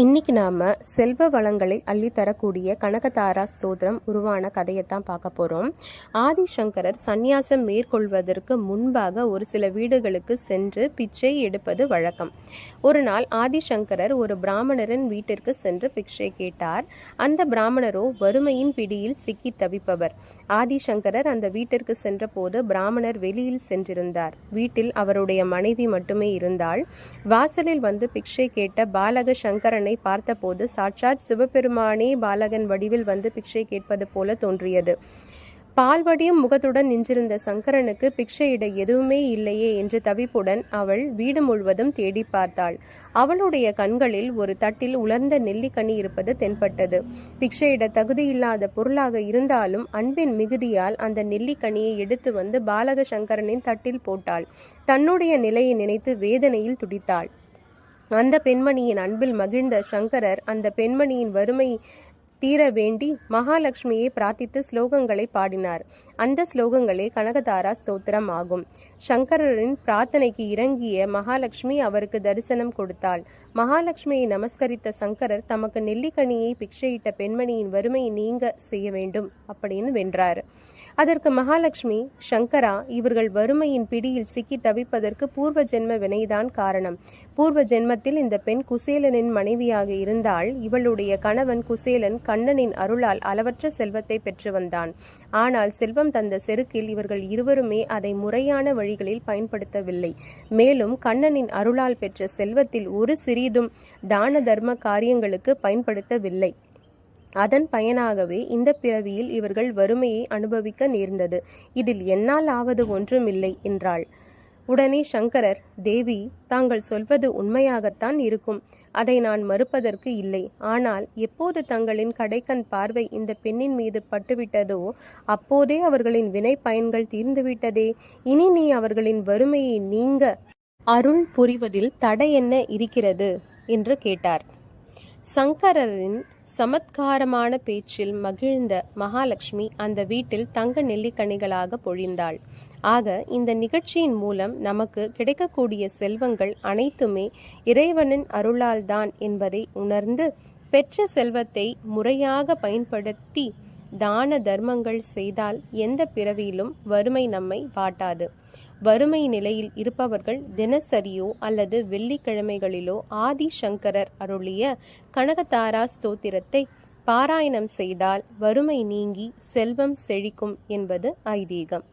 இன்னைக்கு நாம செல்வ வளங்களை அள்ளித்தரக்கூடிய கனகதாரா ஸ்தோத்திரம் உருவான கதையைத்தான் பார்க்க போறோம். ஆதிசங்கரர் சந்நியாசம் மேற்கொள்வதற்கு முன்பாக ஒரு சில வீடுகளுக்கு சென்று பிச்சை எடுப்பது வழக்கம். ஒரு நாள் ஆதிசங்கரர் ஒரு பிராமணரின் வீட்டிற்கு சென்று பிச்சை கேட்டார். அந்த பிராமணரோ வறுமையின் பிடியில் சிக்கி தவிப்பவர். ஆதிசங்கரர் அந்த வீட்டிற்கு சென்றபோது பிராமணர் வெளியில் சென்றிருந்தார். வீட்டில் அவருடைய மனைவி மட்டுமே இருந்தால் வாசலில் வந்து பிக்ஷை கேட்ட பாலக சங்கரன் பார்த்தபோது சாட்சாத் சிவபெருமானே பாலகன் வடிவில் வந்து பிக்ஷை கேட்பது போல தோன்றியது. பால்வடியும் முகத்துடன் நின்றிருந்த சங்கரனுக்கு பிக்ஷையிட எதுவுமே இல்லையே என்று தவிப்புடன் அவள் வீடு முழுவதும் தேடி பார்த்தாள். அவளுடைய கண்களில் ஒரு தட்டில் உலர்ந்த நெல்லிக்கனி இருப்பது தென்பட்டது. பிக்ஷையிட தகுதியில்லாத பொருளாக இருந்தாலும் அன்பின் மிகுதியால் அந்த நெல்லிக்கனியை எடுத்து வந்து பாலக சங்கரனின் தட்டில் போட்டாள். தன்னுடைய நிலையை நினைத்து வேதனையில் துடித்தாள். அந்த பெண்மணியின் அன்பில் மகிழ்ந்த சங்கரர் அந்த பெண்மணியின் வறுமை தீர வேண்டி மகாலட்சுமியை பிரார்த்தித்து ஸ்லோகங்களை பாடினார். அந்த ஸ்லோகங்களே கனகதாரா ஸ்தோத்திரம் ஆகும். சங்கரரின் பிரார்த்தனைக்கு இறங்கிய மகாலட்சுமி அவருக்கு தரிசனம் கொடுத்தாள். மகாலட்சுமியை நமஸ்கரித்த சங்கரர் தமக்கு நெல்லிக்கனியை பிக்ஷையிட்ட பெண்மணியின் வறுமையை நீங்க செய்ய வேண்டும் அப்படின்னு வென்றார். அதற்கு மகாலட்சுமி சங்கரா இவர்கள் வறுமையின் பிடியில் சிக்கி தவிப்பதற்கு பூர்வ ஜென்ம வினைதான் காரணம். பூர்வ ஜென்மத்தில் இந்த பெண் குசேலனின் மனைவியாக இருந்தால் இவளுடைய கணவன் குசேலன் கண்ணனின் அருளால் அளவற்ற செல்வத்தை பெற்று வந்தான். ஆனால் செல்வம் தந்த செருக்கில் இவர்கள் இருவருமே அதை முறையான வழிகளில் பயன்படுத்தவில்லை. மேலும் கண்ணனின் அருளால் பெற்ற செல்வத்தில் ஒரு சிறிதும் தான தர்ம காரியங்களுக்கு பயன்படுத்தவில்லை. அதன் பயனாகவே இந்த பிறவியில் இவர்கள் வறுமையை அனுபவிக்க நேர்ந்தது. இதில் என்னால் ஆவது ஒன்றுமில்லை என்றாள். உடனே சங்கரர் தேவி தாங்கள் சொல்வது உண்மையாகத்தான் இருக்கும். அதை நான் மறுப்பதற்கு இல்லை. ஆனால் எப்போது தங்களின் கடைக்கண் பார்வை இந்த பெண்ணின் மீது பட்டுவிட்டதோ அப்போதே அவர்களின் வினை பயன்கள் தீர்ந்துவிட்டதே. இனி நீ அவர்களின் வறுமையை நீங்க அருள் புரிவதில் தடை என்ன இருக்கிறது? என்று கேட்டார். சங்கரரின் சமத்காரமான பேச்சில் மகிழ்ந்த மகாலட்சுமி அந்த வீட்டில் தங்க நெல்லிக்கனிகளாக பொழிந்தாள். ஆக இந்த நிகழ்ச்சியின் மூலம் நமக்கு கிடைக்கக்கூடிய செல்வங்கள் அனைத்துமே இறைவனின் அருளால்தான் என்பதை உணர்ந்து பெற்ற செல்வத்தை முறையாக பயன்படுத்தி தான தர்மங்கள் செய்தால் எந்த பிறவியிலும் வறுமை நம்மை வாட்டாது. வறுமை நிலையில் இருப்பவர்கள் தினசரியோ அல்லது வெள்ளிக்கிழமைகளிலோ ஆதி சங்கரர் அருளிய கனகதாரா ஸ்தோத்திரத்தை பாராயணம் செய்தால் வறுமை நீங்கி செல்வம் செழிக்கும் என்பது ஐதீகம்.